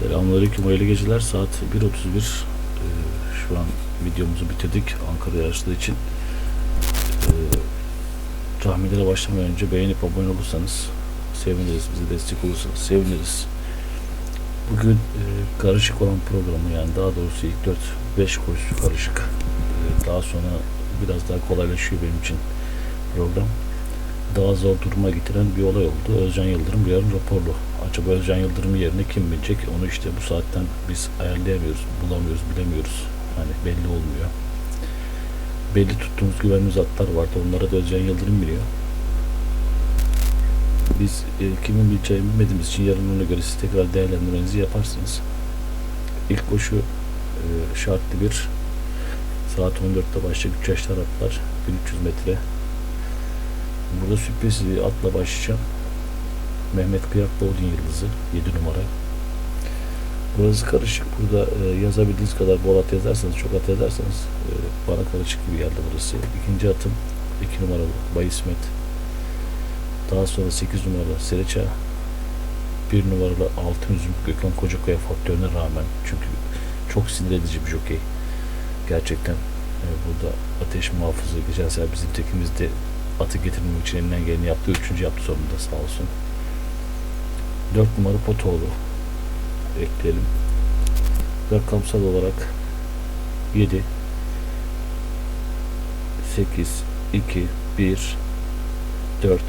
Selamünaleyküm, hayırlı geceler. Saat 1.31. Ee, şu an videomuzu bitirdik Ankara yarışları için. Ee, tahminlere başlamadan önce beğenip abone olursanız seviniriz. Bize destek olursanız seviniriz. Bugün e, karışık olan programı yani daha doğrusu ilk 4-5 koşu karışık. Ee, daha sonra biraz daha kolaylaşıyor benim için program daha zor duruma getiren bir olay oldu. Özcan Yıldırım yarın raporlu. Acaba Özcan Yıldırım yerine kim bilecek? Onu işte bu saatten biz ayarlayamıyoruz, bulamıyoruz, bilemiyoruz. Hani belli olmuyor. Belli tuttuğumuz güvenli atlar vardı. Onlara da Özcan Yıldırım biliyor. Biz e, kimin bileceğini bilmediğimiz için yarın ona göre siz tekrar değerlendirmenizi yaparsınız. İlk koşu e, şartlı bir saat 14'te başlayacak 3 yaşlar atlar 1300 metre Burada sürpriz atla başlayacağım. Mehmet Kıyaklı Odin Yıldızı 7 numara. Burası karışık. Burada e, yazabildiğiniz kadar bol at yazarsanız, çok at yazarsanız e, bana karışık gibi geldi burası. İkinci atım 2 numaralı Bay İsmet. Daha sonra 8 numaralı Sereça. 1 numaralı Altın Üzüm Gökhan Kocakaya faktörüne rağmen çünkü çok sinir edici bir jokey. Gerçekten e, burada ateş muhafızı geçen sefer bizim tekimizde atı getirmemek için elinden geleni yaptı. Üçüncü yaptı sonunda sağ olsun. Dört numara Potoğlu ekleyelim. Rakamsal olarak 7 8 2 1 4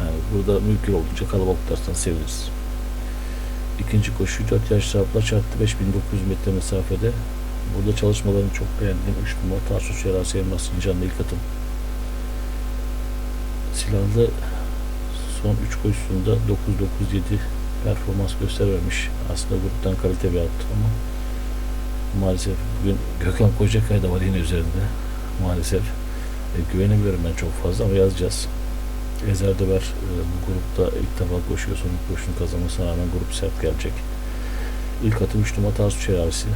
yani burada mümkün olduğunca kalabalık tutarsanız seviniriz. İkinci koşu 4 yaşlı abla çarptı 5900 metre mesafede. Burada çalışmalarını çok beğendim. 3 numara Tarsus Şerasi Elmas Sincan'da ilk atım. Silahlı son 3 koşusunda 9-9-7 performans göstermemiş. Aslında gruptan kalite bir attı ama maalesef bugün Gökhan Kocakay da var yine üzerinde. Maalesef e, güvenemiyorum ben çok fazla ama yazacağız. Ezer Döber e, bu grupta ilk defa koşuyor. Son ilk koşunu kazanmasına rağmen grup sert gelecek. İlk atım 3 numara Tarsus Şerasi.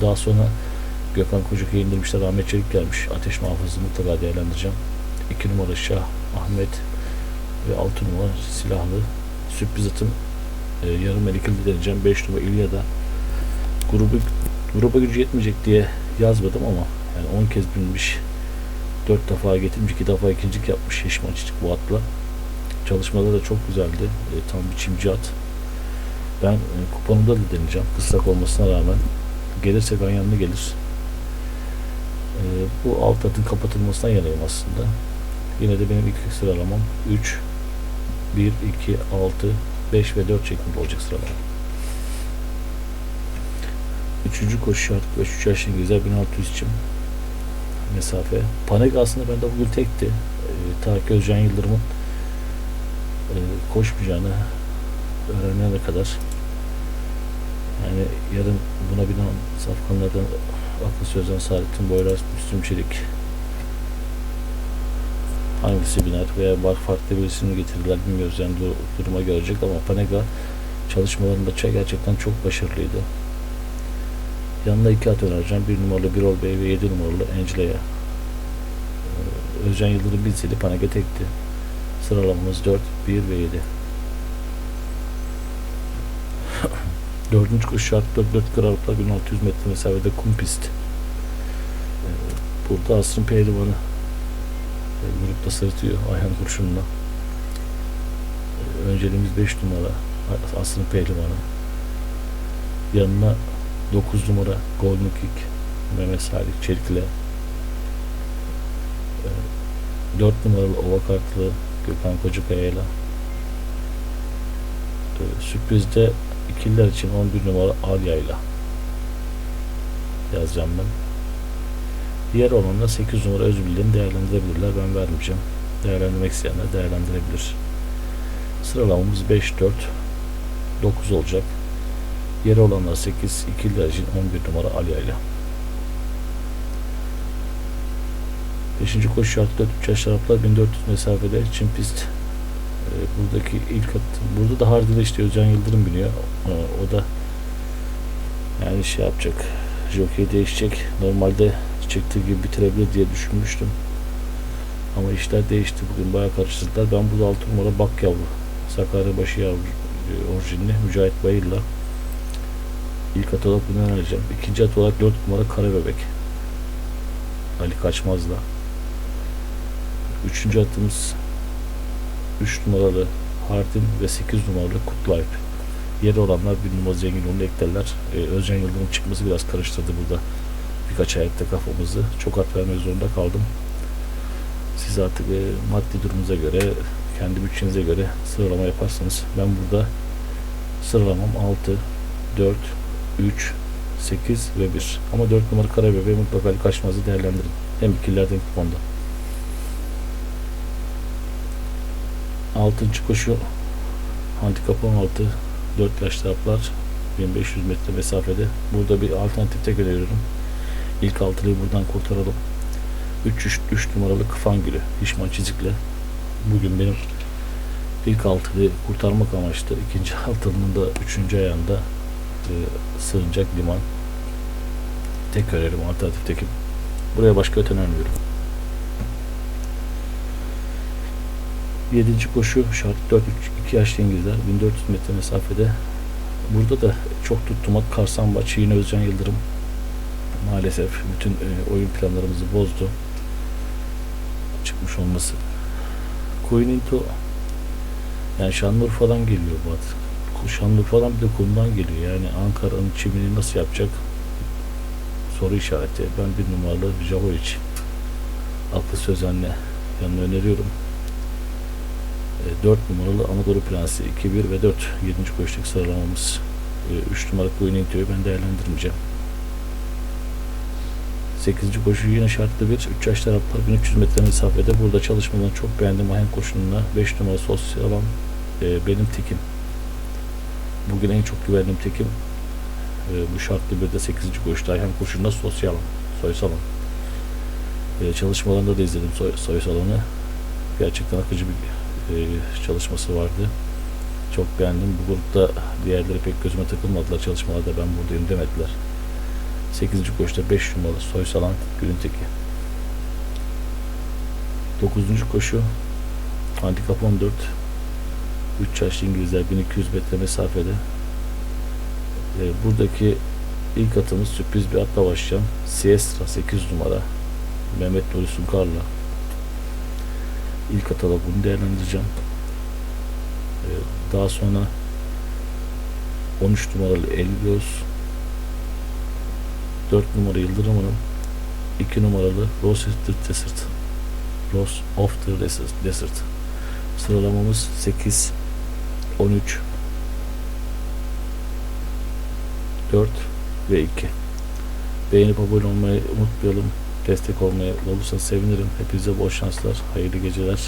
Daha sonra Gökhan Kocakay'ı indirmişler. Ahmet Çelik gelmiş. Ateş muhafızı mutlaka değerlendireceğim. 2 numara Şah Ahmet ve 6 numara silahlı sürpriz atım e, yarım elikli deneyeceğim. 5 numara İlyada grubu gruba gücü yetmeyecek diye yazmadım ama yani 10 kez binmiş 4 defa getirmiş 2 defa ikincilik yapmış Yeşim Açıcık bu atla. Çalışmaları da çok güzeldi. E, tam bir çimci at. Ben e, kuponumda da deneyeceğim. Kıslak olmasına rağmen gelirse ganyanlı gelir. E, bu alt atın kapatılmasına yanayım aslında. Yine de benim ilk sıralamam 3, 1, 2, 6, 5 ve 4 şeklinde olacak sıralama. Üçüncü koşu şart 5 yaş İngilizler 1600 için mesafe. Panik aslında bende bugün tekti. Ee, ta Özcan Yıldırım'ın e, koşmayacağını öğrenene kadar yani yarın buna binen safkanlardan akıl sözden Saadettin Boyraz, Müslüm Çelik hangisi biner veya farklı birisini getirdiler bilmiyoruz yani du- duruma görecek ama Panega çalışmalarında ça- gerçekten çok başarılıydı. Yanına iki at önereceğim. Bir numaralı Birol Bey ve yedi numaralı Angele'ye. Ee, Özcan Yıldırım bilseydi Panega tekti. Sıralamamız 4, 1 ve 7. Dördüncü koşu şart 4, 4 karalıkla 1600 metre mesafede kum pist. Ee, burada asrın pehlivanı e, grupta sırıtıyor ayhan kurşunla. E, önceliğimiz 5 numara Asrın Pehlivanı. Yanına 9 numara Golden Kick Mehmet Salih Çelik'le e, 4 numaralı Ova Kartlı Gökhan Kocakaya'yla sürprizde ikililer için 11 numara Alya'yla yazacağım ben. Diğer olanla 8 numara Özbildiğini değerlendirebilirler. Ben vermeyeceğim. Değerlendirmek isteyenler değerlendirebilir. Sıralamamız 5, 4, 9 olacak. Yeri olanlar 8, ikililer için 11 numara Alya ile. 5. koşu şartlı 3 yaş taraflar 1400 mesafede Çin pist. Buradaki ilk at. Burada da Hardy'de işte Özcan Yıldırım biniyor. Ee, o da yani şey yapacak. Jockey değişecek. Normalde çıktığı gibi bitirebilir diye düşünmüştüm. Ama işler değişti bugün bayağı karıştırdılar. Ben burada 6 numara bak yavru. Sakarya başı yavru e, orijinli Mücahit Bayır'la ilk at olarak bunu önereceğim. İkinci at olarak 4 numara Karabebek. Ali Kaçmaz'la. Üçüncü atımız 3 numaralı Hardin ve 8 numaralı Kutlayıp. Yeri olanlar bir numara zengin onu eklerler. Ee, Özcan Yıldırım'ın çıkması biraz karıştırdı burada. Birkaç ayakta kafamızı. Çok at vermek zorunda kaldım. Siz artık e, maddi durumunuza göre, kendi bütçenize göre sıralama yaparsanız ben burada sıralamam 6, 4, 3, 8 ve 1. Ama 4 numara Karabebeği mutlaka Ali Kaçmaz'ı değerlendirin. Hem ikililerden kuponda. 6. koşu handikap 16 4 yaş taraflar 1500 metre mesafede. Burada bir alternatif tek öneriyorum. İlk altılıyı buradan kurtaralım. 3, 3, 3 numaralı Kıfan Gülü. Hişman Çizik'le. Bugün benim ilk altılıyı kurtarmak amaçlı. ikinci altılının da 3. ayağında e, sığınacak liman. Tek önerim alternatif tekim. Buraya başka öten önermiyorum. 7. koşu şart 4 2 yaşlı İngilizler 1400 metre mesafede. Burada da çok tuttumak Karsambaç yine Özcan Yıldırım maalesef bütün e, oyun planlarımızı bozdu. Çıkmış olması. Queen Into yani Şanlıurfa'dan geliyor bu at. Şanlıurfa'dan bir de kumdan geliyor. Yani Ankara'nın çimini nasıl yapacak? Soru işareti. Ben bir numaralı Jahovic aklı sözenle yanına öneriyorum. 4 numaralı Anadolu Prensi 2, 1 ve 4 7. koşudaki sıralamamız 3 numaralı Queen Intio'yu ben değerlendirmeyeceğim. 8. koşu yine şartlı bir 3 yaş taraftar 1300 metre mesafede burada çalışmadan çok beğendim Ahen koşununa 5 numara sosyal alan e, benim tekim bugün en çok güvendiğim tekim e, bu şartlı bir de 8. koşuda Ayhan koşununa sosyal alan soysal alan e, çalışmalarında da izledim soy, soysal alanı gerçekten akıcı bir e, çalışması vardı. Çok beğendim. Bu grupta diğerleri pek gözüme takılmadılar. Çalışmalarda ben buradayım demediler. 8. koşuda 5 numaralı Soysalan Gülünteki. 9. koşu Handikap 14 3 yaşlı İngilizler 1200 metre mesafede. E, buradaki ilk atımız sürpriz bir atla başlayan Siestra 8 numara Mehmet Nuri Sunkar'la ilk atala bunu değerlendireceğim. Ee, daha sonra 13 numaralı Elgöz 4 numara Yıldırım Hanım 2 numaralı Rose of the Desert Rose of the Desert. Sıralamamız 8 13 4 ve 2 Beğenip abone olmayı unutmayalım destek olmaya olursa sevinirim. Hepinize bol şanslar, hayırlı geceler.